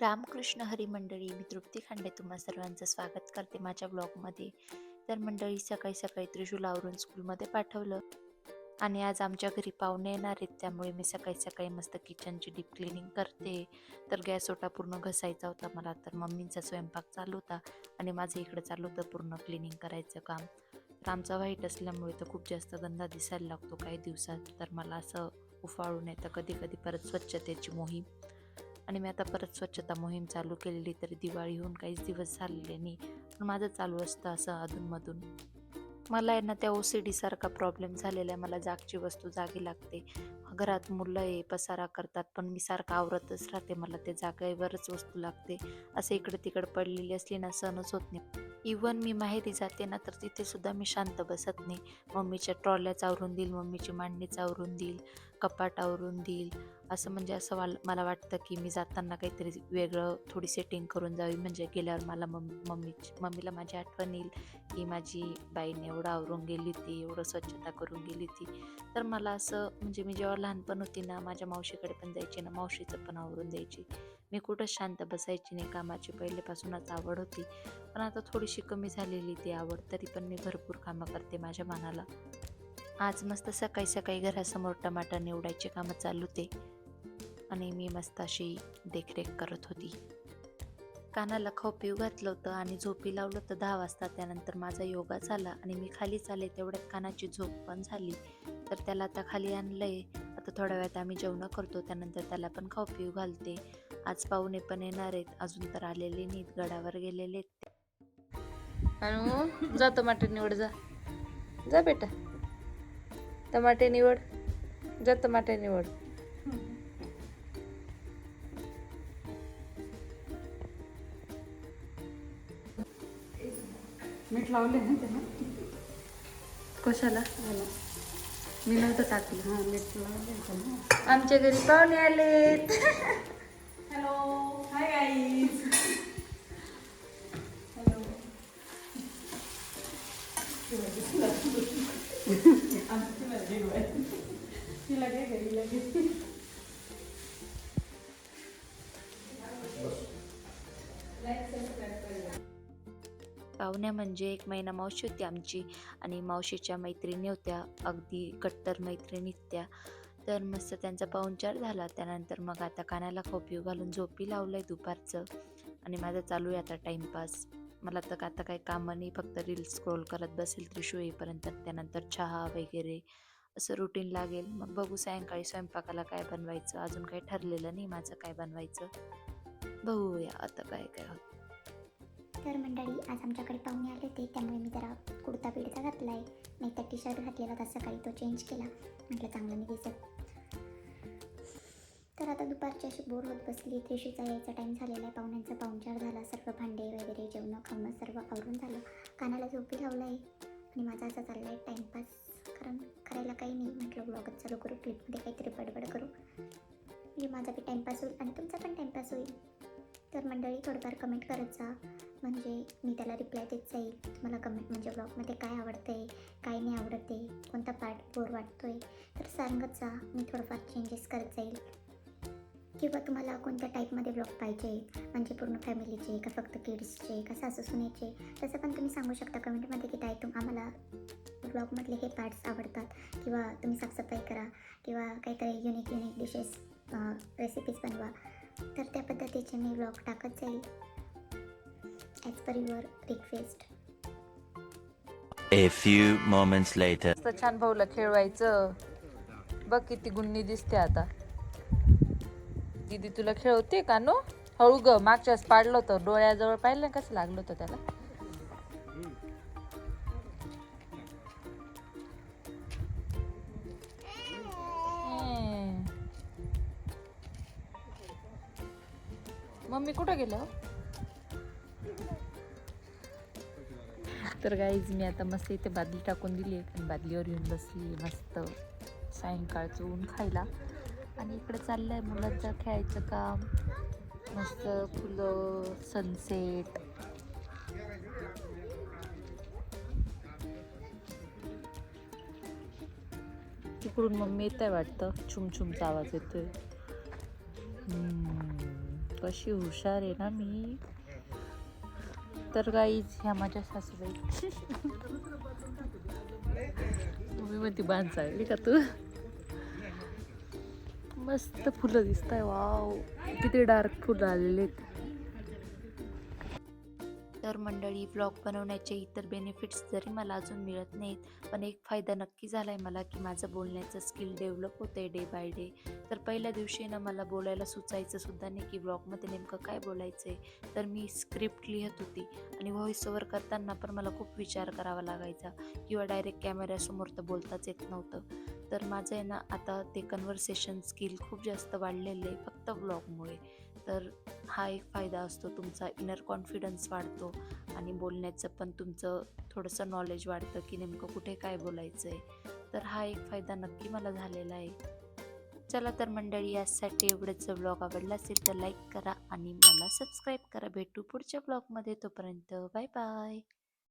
रामकृष्ण हरी मंडळी मी तृप्ती खांडे तुम्हा सर्वांचं स्वागत करते माझ्या ब्लॉगमध्ये. तर मंडळी सकाळी सकाळी त्रिशूल आवरून स्कूलमध्ये पाठवलं आणि आज आमच्या घरी पाहुणे येणार आहेत त्यामुळे मी सकाळी सकाळी मस्त किचनची डीप क्लिनिंग करते. तर गॅस ओटा पूर्ण घसायचा होता मला तर मम्मींचा स्वयंपाक चालू होता आणि माझं इकडं चालू होतं पूर्ण क्लिनिंग करायचं काम. तर आमचा व्हाईट असल्यामुळे तर खूप जास्त गंदा दिसायला लागतो काही दिवसात तर मला असं उफाळून येतं कधी कधी परत स्वच्छतेची मोहीम. आणि मी आता परत स्वच्छता मोहीम चालू केलेली तरी दिवाळी होऊन काहीच दिवस झालेले नाही. पण माझं चालू असतं असं अधूनमधून. मला आहे ना त्या ओ सी डीसारखा प्रॉब्लेम झालेला आहे. मला जागची वस्तू जागी लागते. घरात मुलं आहे पसारा करतात पण मी सारखं आवरतच राहते. मला ते जागेवरच वस्तू लागते. असं इकडे तिकडे पडलेली असली ना सहनच होत नाही. इवन मी माहेरी जाते ना तर तिथे सुद्धा मी शांत बसत नाही. मम्मीच्या ट्रॉल्या चावरून देईल मम्मीची मांडणी चावरून देईल कपाट आवरून देईल. असं म्हणजे असं वाल मला वाटतं की मी जाताना काहीतरी वेगळं थोडी सेटिंग करून जावी. म्हणजे गेल्यावर मला मम्मी मम्मीची मम्मीला माझी आठवण येईल की माझी बाईने एवढं आवरून गेली होती एवढं स्वच्छता करून गेली होती. तर मला असं म्हणजे मी जेव्हा लहानपण होती ना माझ्या मावशीकडे पण जायची ना मावशीचं पण आवरून द्यायची. मी कुठंच शांत बसायची नाही कामाची पहिल्यापासूनच आवड होती. पण आता थोडीशी कमी झालेली ती आवड तरी पण मी भरपूर कामं करते माझ्या मनाला. आज मस्त सकाळी सकाळी घरासमोर टमाटर निवडायचे कामं चालू ते आणि मी मस्त अशी देखरेख करत होती. कानाला खाऊ पिऊ घातलं होतं आणि झोपी लावलं होतं दहा वाजता. त्यानंतर माझा योगा झाला आणि मी खाली चाले तेवढ्यात कानाची झोप पण झाली. तर त्याला आता खाली आणलंय. आता थोड्या वेळात आम्ही जेवणं करतो. त्यानंतर त्याला पण खाऊ पिऊ घालते. आज पाहुणे पण येणार आहेत. अजून तर आलेले नाहीत. गडावर गेलेले आहेत आणि जा टमाटे निवड जा. जा बेटा. टमाटे निवड. जा टमाटे निवड. मीठ लावले ना त्याला. कशाला? मी नव्हतं टाकलं. हां मीठ लावले आमच्या घरी पाहुणे आलेत. हॅलो हाय गाईज पाहुण्या म्हणजे एक महिना मावशी होती आमची आणि मावशीच्या मैत्रिणी होत्या अगदी कट्टर मैत्रिणी त्या तर मस्त त्यांचा पाहुणचार झाला. त्यानंतर मग आता कानाला खोपीव घालून झोपी लावलंय दुपारचं आणि माझं चालू आहे आता टाईमपास मला तर आता काही कामं नाही फक्त रील्स स्क्रोल करत बसेल त्रिशू येईपर्यंत त्यानंतर चहा वगैरे असं रुटीन लागेल. मग बघू सायंकाळी स्वयंपाकाला काय बनवायचं? अजून काही ठरलेलं नाही माझं काय बनवायचं. बघूया आता काय काय होतं. तर मंडळी आज आमच्याकडे पाहुणे आले होते त्यामुळे मी जरा कुर्ता पिढीचा घातला आहे नाही तर टी शर्ट घातलेला तर सकाळी तो चेंज केला. म्हटलं चांगलं नाही दिसत. तर आता दुपारची अशी बोर होत बसली. त्रिशीचा यायचा टाईम झालेला आहे. पाहुण्यांचा पाहुणचार झाला. सर्व भांडे वगैरे जेवणं खाणं सर्व आवरून झालं. कानाला झोपी लावलं आहे आणि माझा असा चालला आहे टाईमपास कारण करायला काही नाही. म्हटलं ब्लॉगच चालू करू क्लिपमध्ये काहीतरी बडबड करू. म्हणजे माझा बी टाईमपास होईल आणि तुमचा पण टाईमपास होईल. तर मंडळी थोडंफार कमेंट करत जा म्हणजे मी त्याला रिप्लाय देत जाईल. तुम्हाला कमेंट म्हणजे ब्लॉगमध्ये काय आवडतं आहे काय नाही आवडत आहे कोणता पार्ट बोर वाटतो आहे तर सांगत जा. मी थोडंफार चेंजेस करत जाईल. किंवा तुम्हाला कोणत्या टाईपमध्ये ब्लॉग पाहिजे म्हणजे पूर्ण फॅमिलीचे का फक्त किड्सचे का सासू सुनेचे तसं पण तुम्ही सांगू शकता कमेंटमध्ये की ताई तुम आम्हाला ब्लॉगमधले हे पार्ट्स आवडतात. किंवा तुम्ही साफसफाई करा. किंवा काहीतरी युनिक युनिक डिशेस रेसिपीज बनवा. तर त्या पद्धतीचे मी ब्लॉग टाकत जाईल. As per your request A few moments later. मस्त छान भाऊला खेळवायचं. बघ किती गुन्नी दिसते आता. दीदी तुला खेळवते का नो? हळू ग मागच्या वेळेस पाडलं होतं. डोळ्याजवळ पाहिलं ना कसं लागलं होतं त्याला. मम्मी कुठं गेलं? तर गाईज मी आता मस्त इथे बादली टाकून दिली आहे आणि बादलीवर येऊन बसली मस्त सायंकाळचं ऊन खायला. आणि इकडे चाललं आहे मुलांचं खेळायचं काम. मस्त फुलं सनसेट तिकडून मम्मी येत आहे वाटतं. छुमछुमचा आवाज येतोय. हम्म. कशी हुशार आहे ना मी. तर गाईज ह्या माझ्या सासूबाई. मी म्हणते बांध चालली का तू? मस्त फुलं दिसत आहे वाव किती डार्क फुलं आलेले आहेत. तर मंडळी ब्लॉग बनवण्याचे इतर बेनिफिट्स जरी मला अजून मिळत नाहीत पण एक फायदा नक्की झाला आहे मला की माझं बोलण्याचं स्किल डेव्हलप होतं आहे डे बाय डे तर पहिल्या दिवशी ना मला बोलायला सुचायचं सुद्धा नाही की ब्लॉगमध्ये नेमकं काय बोलायचं आहे तर मी स्क्रिप्ट लिहित होती आणि व्हॉइस ओव्हर करताना पण मला खूप विचार करावा लागायचा किंवा डायरेक्ट कॅमेऱ्यासमोर तर बोलताच येत नव्हतं. तर माझं आहे ना आता ते कन्व्हर्सेशन स्किल खूप जास्त वाढलेलं आहे फक्त ब्लॉगमुळे तर हा एक फायदा असतो तुमचा इनर कॉन्फिडन्स वाढतो आणि बोलण्याचं पण तुमचं थोडंसं नॉलेज वाढतं की नेमकं कुठे काय बोलायचं आहे तर हा एक फायदा नक्की मला झालेला आहे. चला तर मंडळी यासाठी एवढंच ब्लॉग आवडला असेल तर लाईक करा आणि मला सबस्क्राईब करा. भेटू पुढच्या ब्लॉगमध्ये तोपर्यंत बाय बाय